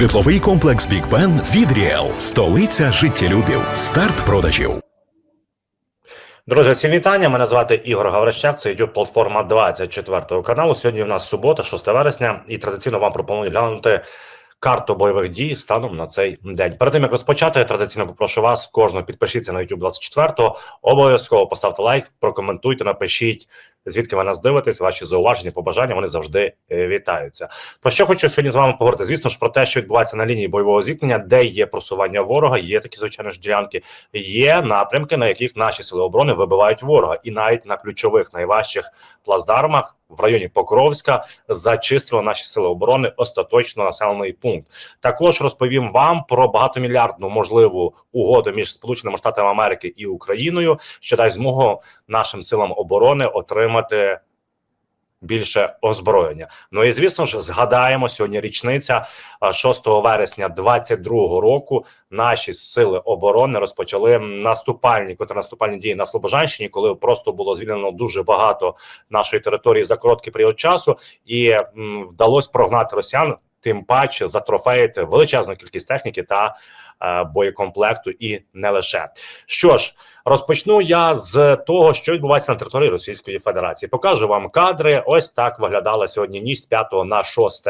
Житловий комплекс Бік Бен від Ріел. Столиця життєлюбів. Старт продажів. Друзі, всім вітання. Мене звати Ігор Гаврищак. Це youtube платформа 24 каналу. Сьогодні у нас субота, 6 вересня, і традиційно вам пропоную глянути карту бойових дій станом на цей день. Перед тим як розпочати, я традиційно попрошу вас кожного підпишіться на YouTube 24 Обов'язково поставте лайк, прокоментуйте, напишіть. Звідки ви нас дивитесь, ваші зауваження, побажання вони завжди е, вітаються. Про що хочу сьогодні з вами поговорити? Звісно ж про те, що відбувається на лінії бойового зіткнення, де є просування ворога, є такі звичайно ж ділянки, є напрямки, на яких наші сили оборони вибивають ворога, і навіть на ключових найважчих плацдармах в районі Покровська зачистила наші сили оборони остаточно населений пункт. Також розповім вам про багатомільярдну можливу угоду між Сполученими Штатами Америки і Україною, що дасть змогу нашим силам оборони отримати більше озброєння. Ну і звісно ж, згадаємо сьогодні річниця а, 6 вересня 22 року. Наші сили оборони розпочали наступальні контрнаступальні дії на Слобожанщині, коли просто було звільнено дуже багато нашої території за короткий період часу, і м, вдалося прогнати росіян. Тим паче затрофеїти величезну кількість техніки та е, боєкомплекту, і не лише що ж, розпочну я з того, що відбувається на території Російської Федерації. Покажу вам кадри. Ось так виглядала сьогодні ніч з 5 на 6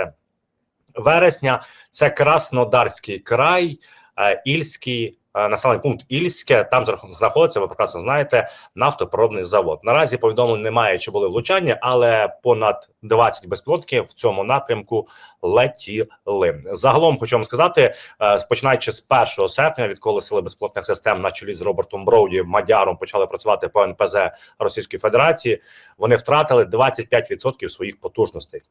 вересня. Це Краснодарський край, е, Ільський. Е, Населений пункт Ільське там знаходиться. Ви прекрасно знаєте нафтопереробний завод. Наразі повідомлень немає, чи були влучання, але понад 20 безпілотників в цьому напрямку летіли. Загалом хочу вам сказати, е, починаючи з 1 серпня, відколи сили безпілотних систем на чолі з Робертом Броуді Мадяром почали працювати по НПЗ Російської Федерації. Вони втратили 25% своїх потужностей.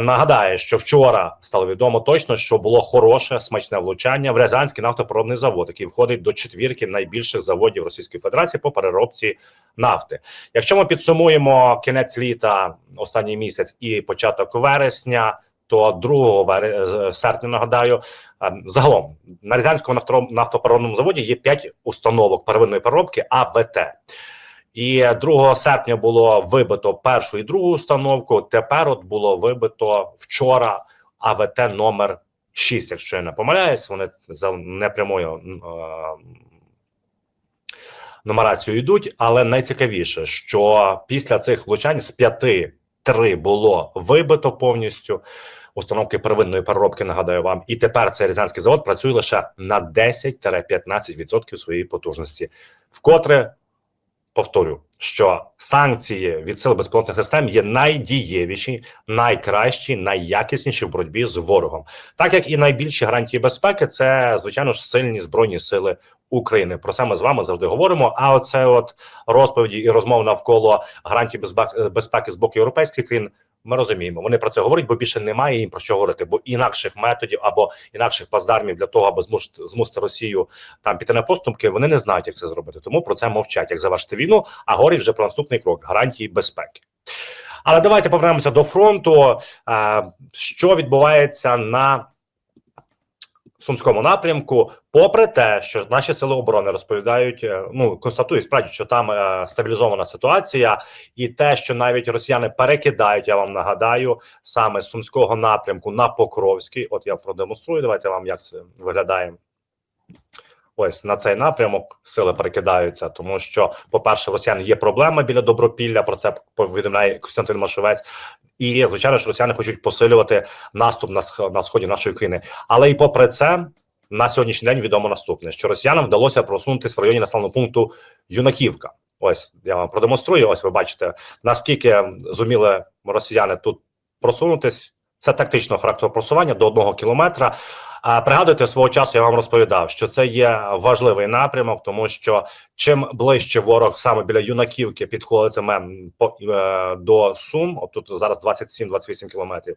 Нагадаю, що вчора стало відомо точно, що було хороше смачне влучання в Рязанський нафтопереробний завод, який входить до четвірки найбільших заводів Російської Федерації по переробці нафти. Якщо ми підсумуємо кінець літа, останній місяць і початок вересня. То 2 серпня нагадаю, загалом на Рязанському нафто- нафтопереробному заводі є 5 установок первинної переробки АВТ. І 2 серпня було вибито першу і другу установку. Тепер от було вибито вчора АВТ номер 6, якщо я не помиляюсь, вони за непрямою нумерацією йдуть. Але найцікавіше, що після цих влучань з п'яти три було вибито повністю. Установки первинної переробки нагадаю вам, і тепер цей рязанський завод працює лише на 10-15% своєї потужності. Вкотре повторю, що санкції від сил безпілотних систем є найдієвіші, найкращі, найякісніші в боротьбі з ворогом, так як і найбільші гарантії безпеки, це звичайно ж сильні збройні сили України. Про це ми з вами завжди говоримо. А оце, от розповіді і розмов навколо безпеки, безпеки з боку європейських країн. Ми розуміємо, вони про це говорять, бо більше немає їм про що говорити, бо інакших методів або інакших паздармів для того, аби змусити, змусити Росію там піти на поступки, вони не знають, як це зробити. Тому про це мовчать, як завершити війну, а говорять вже про наступний крок гарантії безпеки. Але давайте повернемося до фронту. Що відбувається на Сумському напрямку, попри те, що наші сили оборони розповідають, е, ну констатують справді, що там е, стабілізована ситуація, і те, що навіть росіяни перекидають, я вам нагадаю, саме сумського напрямку на Покровський. От я продемонструю. Давайте вам як це виглядає. Ось на цей напрямок сили перекидаються, тому що, по-перше, росіян є проблема біля добропілля. Про це повідомляє Костянтин Машовець. І звичайно ж, росіяни хочуть посилювати наступ на на сході нашої країни. Але і попри це, на сьогоднішній день відомо наступне: що росіянам вдалося просунутися в районі населеного пункту Юнаківка. Ось я вам продемонструю. Ось ви бачите, наскільки зуміли росіяни тут просунутись. Це тактичного характеру просування до одного кілометра. А пригадуйте свого часу, я вам розповідав, що це є важливий напрямок, тому що чим ближче ворог саме біля юнаківки підходитиме по е, до Сум, от тут зараз 27-28 кілометрів.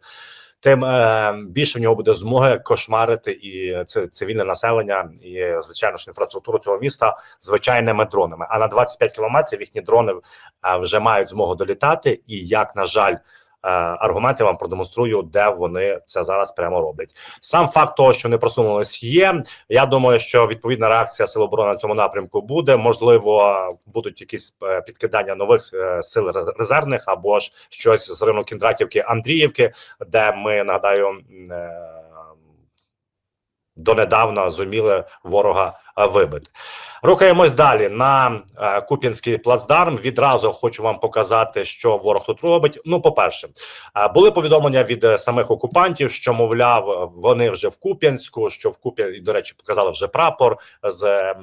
Тим е, більше в нього буде змоги кошмарити і це цивільне населення, і звичайно ж інфраструктуру цього міста звичайними дронами. А на 25 кілометрів їхні дрони е, вже мають змогу долітати. І як на жаль, аргументи вам продемонструю, де вони це зараз прямо роблять. Сам факт того, що не просунулись, є. Я думаю, що відповідна реакція сил оборони на цьому напрямку буде. Можливо, будуть якісь е, підкидання нових е, сил резервних або ж щось з району Кіндратівки Андріївки, де ми нагадаю. е, донедавна зуміли ворога е, вибити. Рухаємось далі на е, Куп'янський плацдарм. Відразу хочу вам показати, що ворог тут робить. Ну, по-перше, е, були повідомлення від е, самих окупантів, що мовляв, вони вже в Куп'янську, що в Куп'я, і, до речі, показали вже прапор з.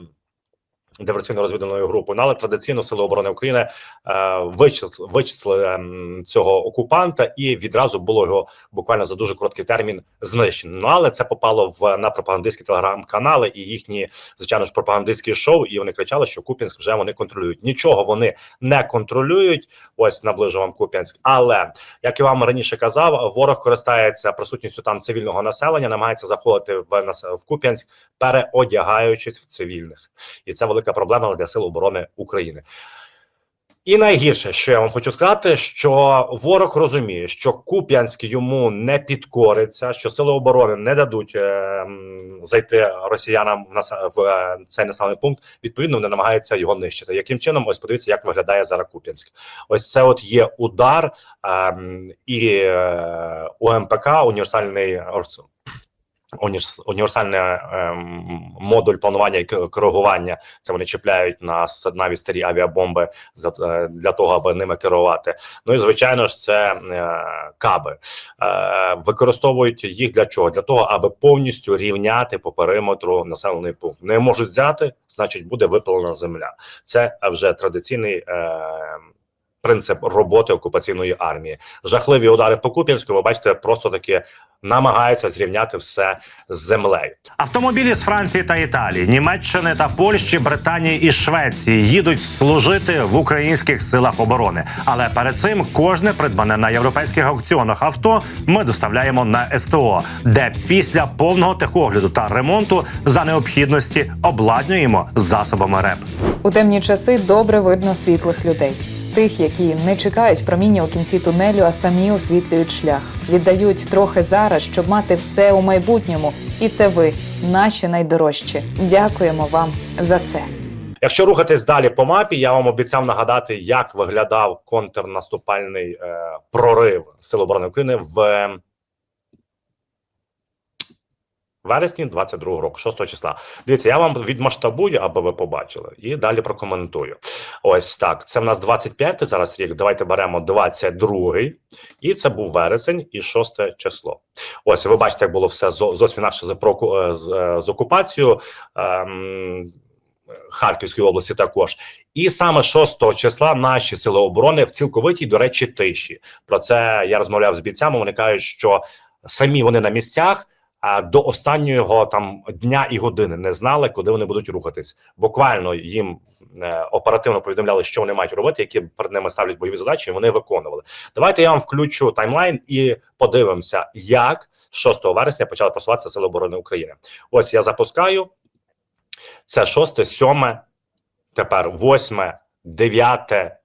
Диверсійно-розвідувальною групою, ну, але традиційно Сили оборони України е, вичислили, ем, цього окупанта, і відразу було його буквально за дуже короткий термін знищено. Ну але це попало в на пропагандистські телеграм-канали і їхні, звичайно ж, пропагандистські шоу. І вони кричали, що Куп'янськ вже вони контролюють. Нічого вони не контролюють. Ось наближу вам Куп'янськ. Але як я вам раніше казав, ворог користається присутністю там цивільного населення, намагається заходити в нас- в Куп'янськ, переодягаючись в цивільних, і це велика проблема для сил оборони України. І найгірше, що я вам хочу сказати, що ворог розуміє, що Куп'янськ йому не підкориться, що сили оборони не дадуть е, зайти росіянам в, нас, в е, цей населений пункт. Відповідно, вони намагаються його нищити. Яким чином? Ось подивіться, як виглядає зараз Куп'янськ. Ось це от є удар ем, і е, УМПК, універсальний універсальний ем, модуль планування і коригування. Це вони чіпляють на навіть старі авіабомби за- е, для того, аби ними керувати. Ну і звичайно ж, це е, каби е, використовують їх для чого? Для того, аби повністю рівняти по периметру населений пункт. Не можуть взяти, значить, буде випалена земля. Це вже традиційний. Е, Принцип роботи окупаційної армії, жахливі удари по Куп'янську. Ви бачите, просто таки намагаються зрівняти все з землею. Автомобілі з Франції та Італії, Німеччини та Польщі, Британії і Швеції їдуть служити в українських силах оборони. Але перед цим кожне придбане на європейських аукціонах авто ми доставляємо на СТО, де після повного техогляду та ремонту за необхідності обладнюємо засобами РЕП. У темні часи добре видно світлих людей. Тих, які не чекають проміння у кінці тунелю, а самі освітлюють шлях, віддають трохи зараз, щоб мати все у майбутньому. І це ви, наші найдорожчі. Дякуємо вам за це. Якщо рухатись далі по мапі, я вам обіцяв нагадати, як виглядав контрнаступальний е, прорив Сил оборони України в е, вересні 22 року, 6 числа. Дивіться, я вам відмасштабую, аби ви побачили, і далі прокоментую. Ось так. Це в нас 25 зараз рік. Давайте беремо 22 і це був вересень і 6 число. Ось ви бачите, як було все зо- зовсім інакше з, е, з, е, з окупацією. Ем, Харківської області також, і саме 6 числа наші сили оборони в цілковитій, до речі, тиші. Про це я розмовляв з бійцями. Вони кажуть, що самі вони на місцях. До останнього там дня і години не знали, куди вони будуть рухатись. Буквально їм е, оперативно повідомляли, що вони мають робити, які перед ними ставлять бойові задачі, і вони виконували. Давайте я вам включу таймлайн і подивимося, як 6 вересня почали просуватися сили оборони України. Ось я запускаю. Це 6, 7, тепер 8, 9,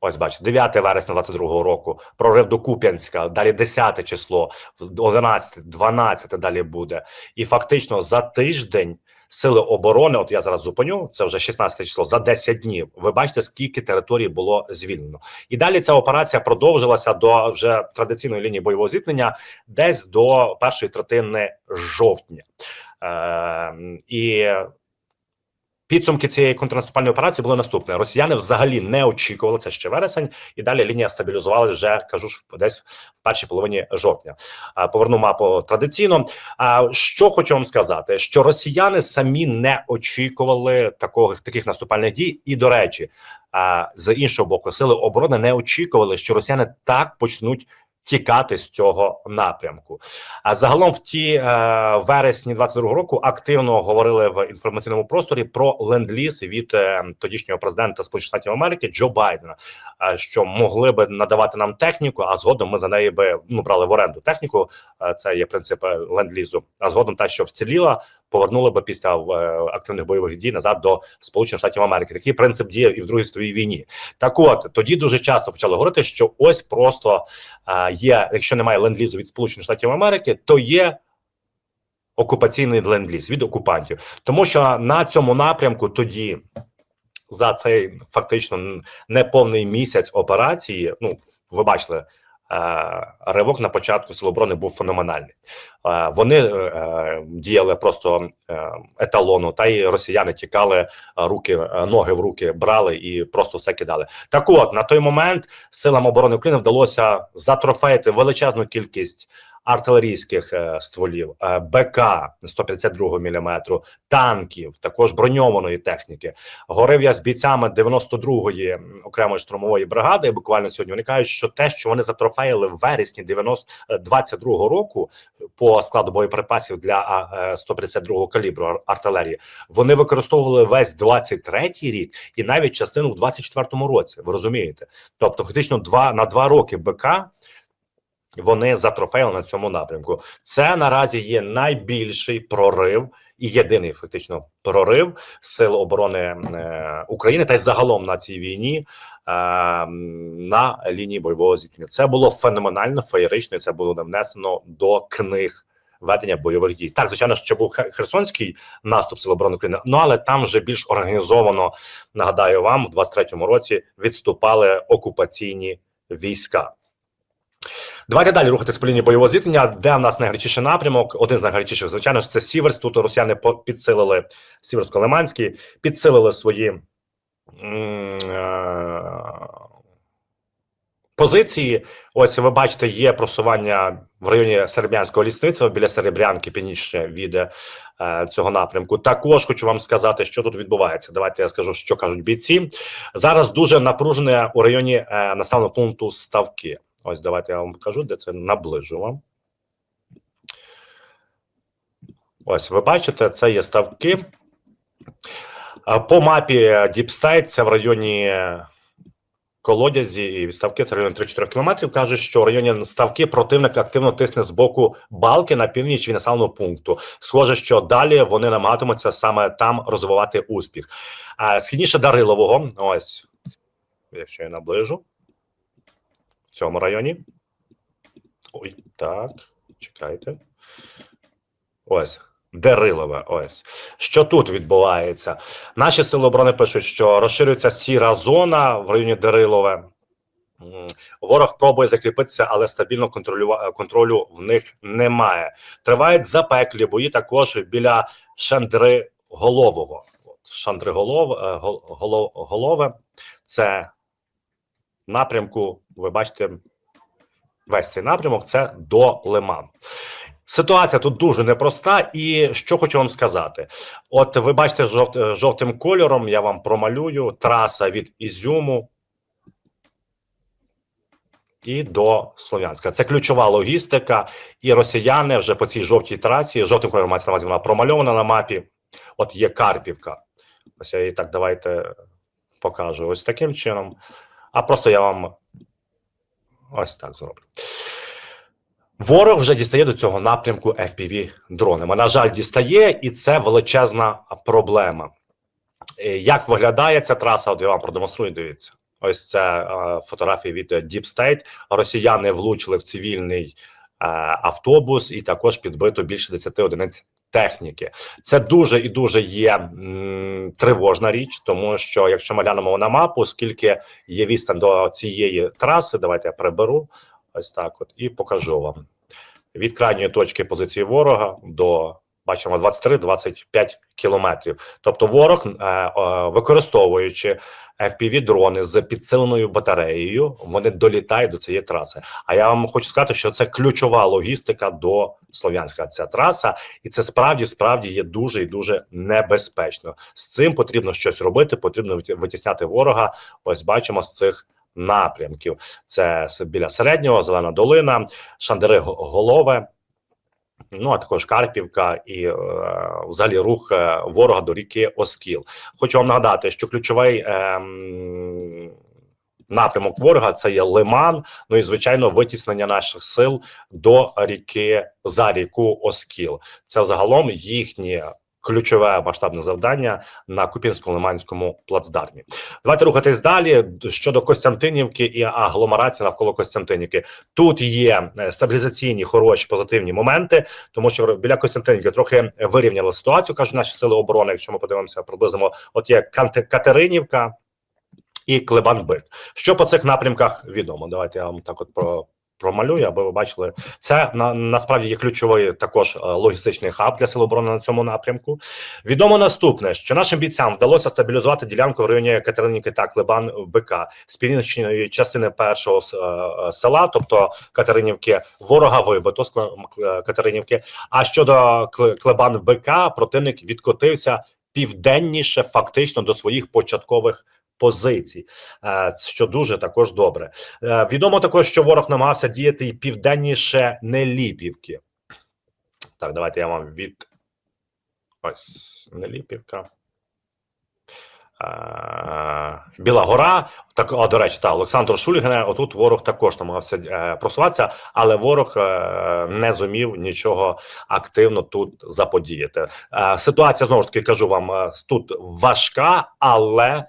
Ось бачите, 9 вересня 22 року, прорив до Куп'янська, далі 10 число, 11, 12 далі буде. І фактично за тиждень сили оборони, от я зараз зупиню, це вже 16 число, за 10 днів. Ви бачите, скільки територій було звільнено. І далі ця операція продовжилася до вже традиційної лінії бойового зіткнення, десь до першої третини жовтня. Е, і Підсумки цієї контрнаступальної операції були наступні. Росіяни взагалі не очікували це ще вересень, і далі лінія стабілізувалася вже кажу ж десь в першій половині жовтня. Поверну мапу традиційно. А що хочу вам сказати, що росіяни самі не очікували такого таких наступальних дій. І до речі, а, з іншого боку, сили оборони не очікували, що росіяни так почнуть. Тікати з цього напрямку. А загалом в ті е, вересні 22 року активно говорили в інформаційному просторі про ленд-ліз від е, тодішнього президента Сполучених Штатів Америки Джо Байдена, е, що могли би надавати нам техніку, а згодом ми за неї би ну брали в оренду техніку. Е, це є принцип е, ленд-лізу. А згодом та, що вціліла, повернули би після е, активних бойових дій назад до Сполучених Штатів Америки. Такий принцип діяв і в Другій світовій війні. Так, от тоді дуже часто почали говорити, що ось просто е, є, якщо немає ленд-лізу від Сполучених Штатів Америки, то є окупаційний ленд-ліз від окупантів, тому що на цьому напрямку тоді. За цей фактично неповний місяць операції, ну ви бачили, ривок на початку Сил оборони був феноменальний. Е, Вони е, е, діяли просто е, еталону, та й росіяни тікали е, руки, е, ноги в руки брали і просто все кидали. Так от на той момент силам оборони України вдалося затрофеїти величезну кількість артилерійських е, стволів, е, БК 152 мм, танків, також броньованої техніки. Говорив я з бійцями 92-ї окремої штурмової бригади. Буквально сьогодні вони кажуть, що те, що вони затрофеїли в вересні 90, е, 22-го року по складу боєприпасів для а, е, 152-го калібру артилерії, вони використовували весь 23-й рік і навіть частину в 24-му році. Ви розумієте? Тобто, фактично, два на два роки БК вони затрофеїли на цьому напрямку. Це наразі є найбільший прорив і єдиний фактично прорив сил оборони е, України та й загалом на цій війні е, на лінії бойового зіткнення. Це було феноменально феєрично. Це було не внесено до книг. Ведення бойових дій так, звичайно, ще був Херсонський наступ Сил оборони України. Ну але там вже більш організовано нагадаю вам, в 23-му році відступали окупаційні війська. Давайте далі рухатись по лінії бойового зіткнення, де в нас найгарячіший напрямок. Один з найгарячіших, звичайно це Сіверс. Тут росіяни підсилили Сіверсько-Лиманський, підсилили свої е, позиції. Ось ви бачите, є просування в районі Серебрянського лісництва біля Серебрянки, північне від е, цього напрямку. Також хочу вам сказати, що тут відбувається. Давайте я скажу, що кажуть бійці. Зараз дуже напружене у районі е, населеного пункту Ставки. Ось давайте я вам покажу, де це наближу вам. Ось ви бачите, це є ставки. По мапі State це в районі колодязі і ставки це в районі 3-4 кілометрів. Кажуть, що в районі ставки противник активно тисне з боку балки на північ від населеного пункту. Схоже, що далі вони намагатимуться саме там розвивати успіх. Східніше Дарилового, ось якщо я наближу цьому районі. Ой, так, чекайте. Ось. Дерилове, ось що тут відбувається. Наші сили оборони пишуть, що розширюється сіра зона в районі Дерилове. Ворог пробує закріпитися, але стабільно контролюва- контролю в них немає. Тривають запеклі бої також біля Шандриголового. От, Шандриголов, е, гол- голов- голове це напрямку. Ви бачите, весь цей напрямок це до Лиман. Ситуація тут дуже непроста, і що хочу вам сказати: от ви бачите жовт, жовтим кольором, я вам промалюю траса від Ізюму і до Слов'янська. Це ключова логістика, і росіяни вже по цій жовтій трасі, жовтим кольором мається на увазі, вона промальована на мапі. От є Карпівка. Ось я її так давайте покажу ось таким чином. А просто я вам ось так зроблю. Ворог вже дістає до цього напрямку fpv дронами. На жаль, дістає, і це величезна проблема. Е, Як виглядає ця траса? От я вам продемонструю. Дивіться, ось це е, фотографії від Deep State. Росіяни влучили в цивільний е, автобус, і також підбито більше 10 одиниць техніки. Це дуже і дуже є тривожна річ, тому що якщо ми глянемо на мапу, скільки є відстань до цієї траси, давайте я приберу. Ось так, от і покажу вам від крайньої точки позиції ворога до бачимо 23-25 кілометрів. Тобто, ворог, е, е, використовуючи fpv дрони з підсиленою батареєю, вони долітають до цієї траси. А я вам хочу сказати, що це ключова логістика до Слов'янська. Ця траса, і це справді справді є дуже і дуже небезпечно. З цим потрібно щось робити. Потрібно витісняти ворога. Ось бачимо з цих напрямків. Це біля середнього, зелена долина, Шандери Голове. Ну а також Карпівка і е, взагалі рух е, ворога до ріки Оскіл. Хочу вам нагадати, що ключовий ем, напрямок ворога це є Лиман. Ну і звичайно, витіснення наших сил до ріки за ріку Оскіл. Це загалом їхнє ключове масштабне завдання на Купінсько-Лиманському плацдармі. Давайте рухатись далі щодо Костянтинівки і агломерації навколо Костянтинівки. Тут є е, стабілізаційні хороші позитивні моменти, тому що біля Костянтинівки трохи вирівняли ситуацію. кажуть наші сили оборони. Якщо ми подивимося, приблизимо, от є Катеринівка і Клебанбит. Що по цих напрямках відомо? Давайте я вам так от про промалюю, аби ви бачили. Це на насправді є ключовий також е, логістичний хаб для сил оборони на цьому напрямку. Відомо наступне, що нашим бійцям вдалося стабілізувати ділянку в районі Катеринівки та Клебан БК з північної частини першого е, села, тобто Катеринівки, ворога вибито з Катеринівки. А щодо Кле- Клебан БК, противник відкотився південніше, фактично до своїх початкових позицій, е, що дуже також добре. Е, Відомо також, що ворог намагався діяти і південніше Неліпівки. Так, давайте я вам від ось Неліпівка. Е, Біла гора, так а, до речі, та Олександр Шульгіне. Отут ворог також намагався просуватися, але ворог не зумів нічого активно тут заподіяти. Ситуація знову ж таки кажу вам тут важка, але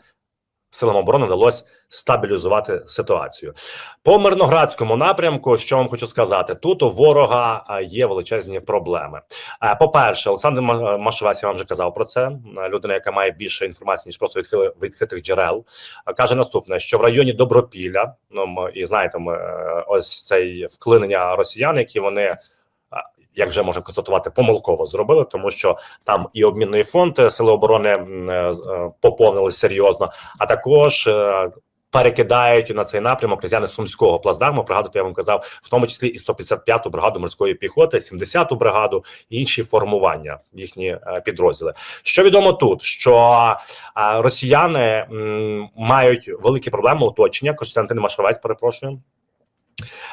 силам оборони вдалося стабілізувати ситуацію. По мирноградському напрямку, що вам хочу сказати, тут у ворога е, є величезні проблеми. Е, По-перше, Олександр Ма- Машевець, я вам вже казав про це. е, Людина, яка має більше інформації ніж просто відкрили відкритих джерел, е, каже наступне: що в районі Добропілля, ну і знаєте, ми е, ось цей вклинення росіян, які вони. Як вже можемо констатувати, помилково зробили, тому що там і обмінний фонд е, сили оборони е, е, поповнились серйозно, а також перекидають на цей напрямок росіяни сумського плацдарму. Пригадуєте, я вам казав, в тому числі і 155-ту бригаду морської піхоти, 70-ту бригаду і інші формування їхні підрозділи. Що відомо тут, що росіяни мають великі проблеми оточення. Костянтин Машовець, перепрошую.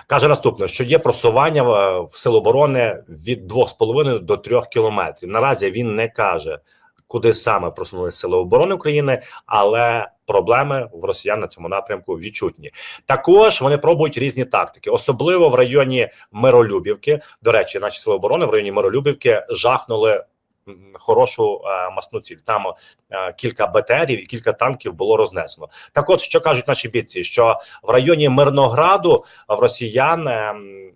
Каже наступне, що є просування в, в сил оборони від 2,5 до 3 кілометрів. Наразі він не каже, куди саме просунулися сили оборони України, але проблеми в росіян на цьому напрямку відчутні. Також вони пробують різні тактики, особливо в районі Миролюбівки. До речі, наші сили оборони в районі Миролюбівки жахнули. Хорошу е, масну ціль. Там е, кілька БТРів і кілька танків було рознесено. Так, от що кажуть наші бійці, що в районі Мирнограду в росіян ем,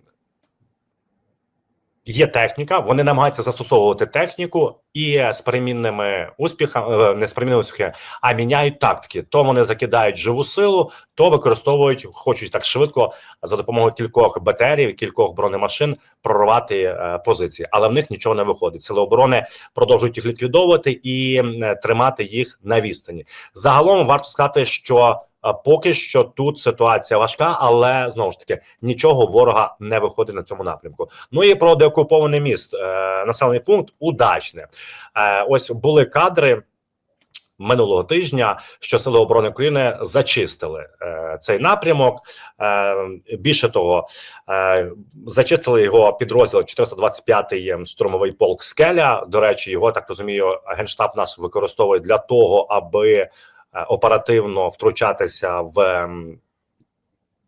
є техніка, вони намагаються застосовувати техніку і з перемінними успіхами, е, не з перемінними успіхами, а міняють тактики. То вони закидають живу силу, то використовують, хочуть так швидко за допомогою кількох БТРів, кількох бронемашин прорвати е, позиції, але в них нічого не виходить. Сили оборони продовжують їх ліквідовувати і тримати їх на відстані. Загалом варто сказати, що поки що тут ситуація важка, але знову ж таки нічого ворога не виходить на цьому напрямку. Ну і про деокупований міст, е, населений пункт удачне. Е, ось були кадри. Минулого тижня, що сили оборони України зачистили е, цей напрямок. Е, більше того, е, зачистили його підрозділ 425-й штурмовий полк Скеля. До речі, його так розумію, генштаб нас використовує для того, аби оперативно втручатися в ем,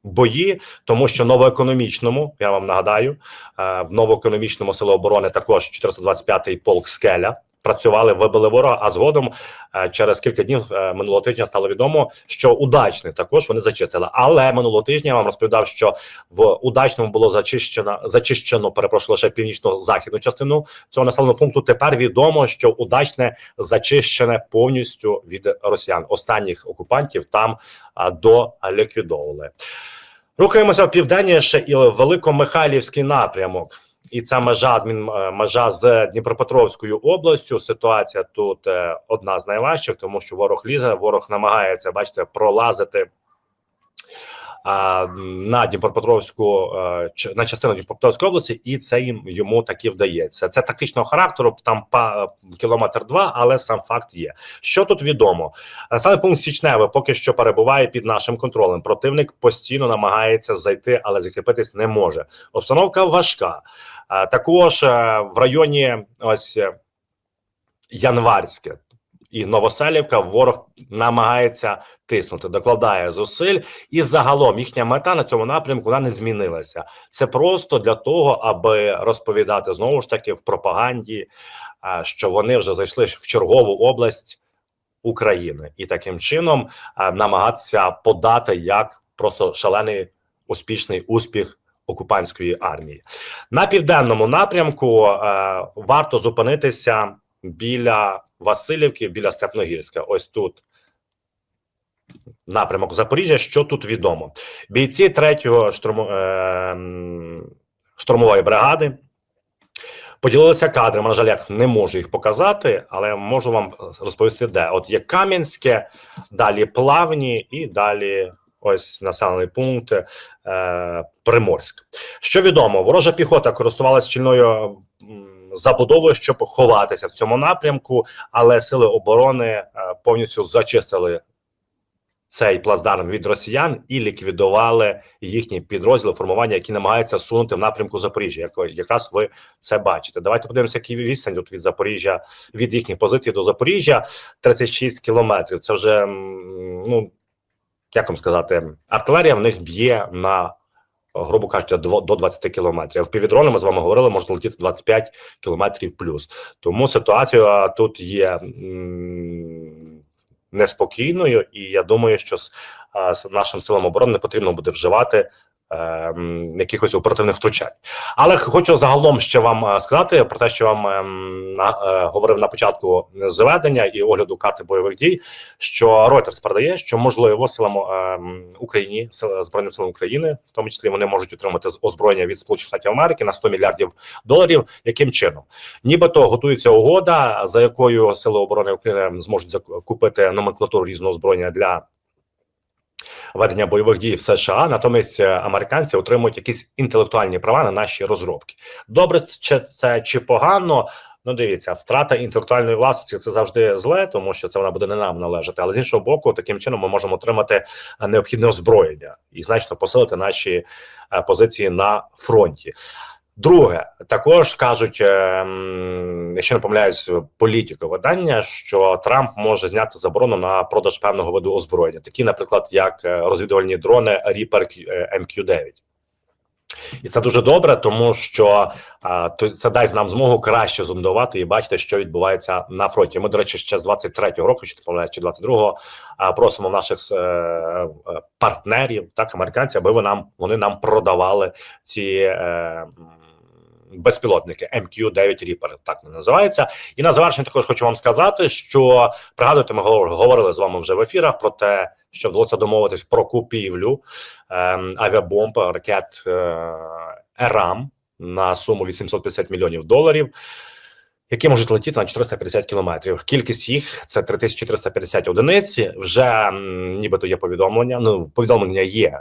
бої, тому що новоекономічному, я вам нагадаю, е, в новоекономічному силу оборони також 425-й полк Скеля. Працювали, вибили ворога. А згодом е, через кілька днів е, минулого тижня стало відомо, що удачний також вони зачистили. Але минулого тижня я вам розповідав, що в удачному було зачищено зачищено, перепрошую, лише північно-західну частину цього населеного пункту. Тепер відомо, що удачне зачищене повністю від росіян. Останніх окупантів там а, доліквідовували. Рухаємося в південніше і Великомихайлівський напрямок. І ця межа е, межа з Дніпропетровською областю. Ситуація тут е, одна з найважчих, тому що ворог лізе, ворог намагається, бачите, пролазити на Дніпропетровську е, на частину Дніпропетровської області, і це їм йому таки вдається. Це тактичного характеру, там па кілометр два, але сам факт є. Що тут відомо? Е, Саме пункт Січневе поки що перебуває під нашим контролем. Противник постійно намагається зайти, але закріпитись не може. Обстановка важка. Е, Також е, в районі ось е, Январське і Новоселівка ворог намагається тиснути, докладає зусиль, і загалом їхня мета на цьому напрямку вона не змінилася. Це просто для того, аби розповідати знову ж таки в пропаганді, що вони вже зайшли в чергову область України, і таким чином намагатися подати як просто шалений успішний успіх окупантської армії. На південному напрямку е, варто зупинитися біля Васильівки, біля Степногірська. Ось тут напрямок Запоріжжя. Що тут відомо? Бійці 3-го штурму, е, штурмової бригади поділилися кадрами. На жаль, я не можу їх показати, але можу вам розповісти, де. От є Кам'янське, далі Плавні і далі ось населений пункт е, Приморськ. Що відомо, ворожа піхота користувалася щільною забудовою, щоб ховатися в цьому напрямку, але сили оборони е, повністю зачистили цей плацдарм від росіян і ліквідували їхні підрозділи формування, які намагаються сунути в напрямку Запоріжжя. Як якраз ви це бачите. Давайте подивимося, який відстань тут від Запоріжжя, від їхніх позицій до Запоріжжя 36 кілометрів. Це вже ну як вам сказати, артилерія в них б'є на. Грубо кажучи, до 20 кілометрів. В півдрони ми з вами говорили, можна летіти 25 кілометрів плюс. Тому ситуація тут є неспокійною, і я думаю, що з, нашим силам оборони не потрібно буде вживати е, якихось оперативних втручань. Але хочу загалом ще вам е, сказати про те, що вам ем, на, е, говорив на початку зведення і огляду карти бойових дій, що Reuters передає, що можливо силам ем, Україні, збройним силам України, в тому числі вони можуть отримати озброєння від Сполучених Штатів Америки на 100 мільярдів доларів. Яким чином? Нібито готується угода, за якою сили оборони України зможуть закупити номенклатуру різного озброєння для ведення бойових дій в США. Натомість е, американці отримують якісь інтелектуальні права на наші розробки. Добре, чи це чи погано? Ну, дивіться, втрата інтелектуальної власності це завжди зле, тому що це вона буде не нам належати. Але з іншого боку, таким чином ми можемо отримати е, необхідне озброєння і значно посилити наші е, позиції на фронті. Друге, також кажуть, е, якщо не помиляюсь, політико видання, що Трамп може зняти заборону на продаж певного виду озброєння, такі, наприклад, як е, розвідувальні дрони Reaper MQ-9. І це дуже добре, тому що а, це дасть нам змогу краще зондувати і бачити, що відбувається на фронті. Ми, до речі, ще з 23-го року, чи чи 22-го, а, просимо наших е, е, партнерів, так американців, аби ви нам вони нам продавали ці. Е, Безпілотники MQ-9 Reaper, так не називається. І на завершення також хочу вам сказати, що пригадуєте, ми говор- говорили з вами вже в ефірах про те, що вдалося домовитись про купівлю ем, авіабомб, ракет е, ЕРАМ на суму 850 мільйонів доларів. Які можуть летіти на 450 кілометрів. Кількість їх це 3350 одиниць. Вже нібито є повідомлення. Ну повідомлення є е,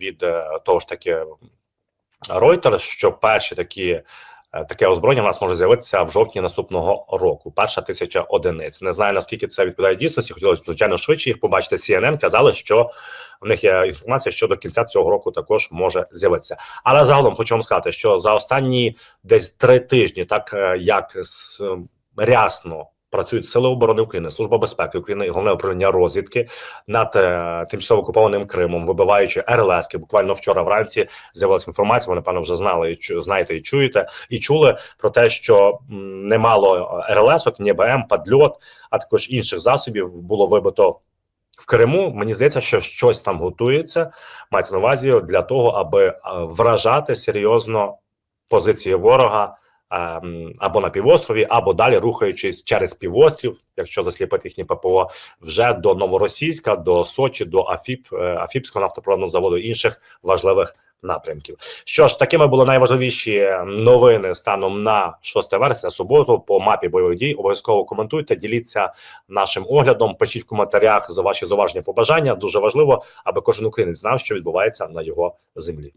від е, того ж таки Reuters, що перші такі е, таке озброєння в нас може з'явитися в жовтні наступного року. Перша тисяча одиниць. Не знаю наскільки це відповідає дійсності. Хотілося звичайно швидше їх побачити. CNN казали, що в них є інформація, що до кінця цього року також може з'явитися. Але загалом хочу вам сказати, що за останні десь три тижні, так е, як с- рясно. Працюють сили оборони України, служба безпеки України і головне управління розвідки над е, тимчасово окупованим Кримом, вибиваючи РЛСки. Буквально вчора вранці з'явилася інформація. Ви напевно вже знали і знаєте і чуєте, і чули про те, що немало РЛСок, ні БМ, падльот, а також інших засобів було вибито в Криму. Мені здається, що щось там готується. Мається на увазі для того, аби е, вражати серйозно позиції ворога. Ем, Або на півострові, або далі рухаючись через півострів, якщо засліпити їхні ППО, вже до Новоросійська, до Сочі, до Афіп, е, Афіпського нафтопроводного заводу інших важливих напрямків. Що ж, такими були найважливіші новини станом на 6 вересня, суботу, по мапі бойових дій. Обов'язково коментуйте, діліться нашим оглядом. Пишіть в коментарях за ваші зауваження побажання. Дуже важливо, аби кожен українець знав, що відбувається на його землі.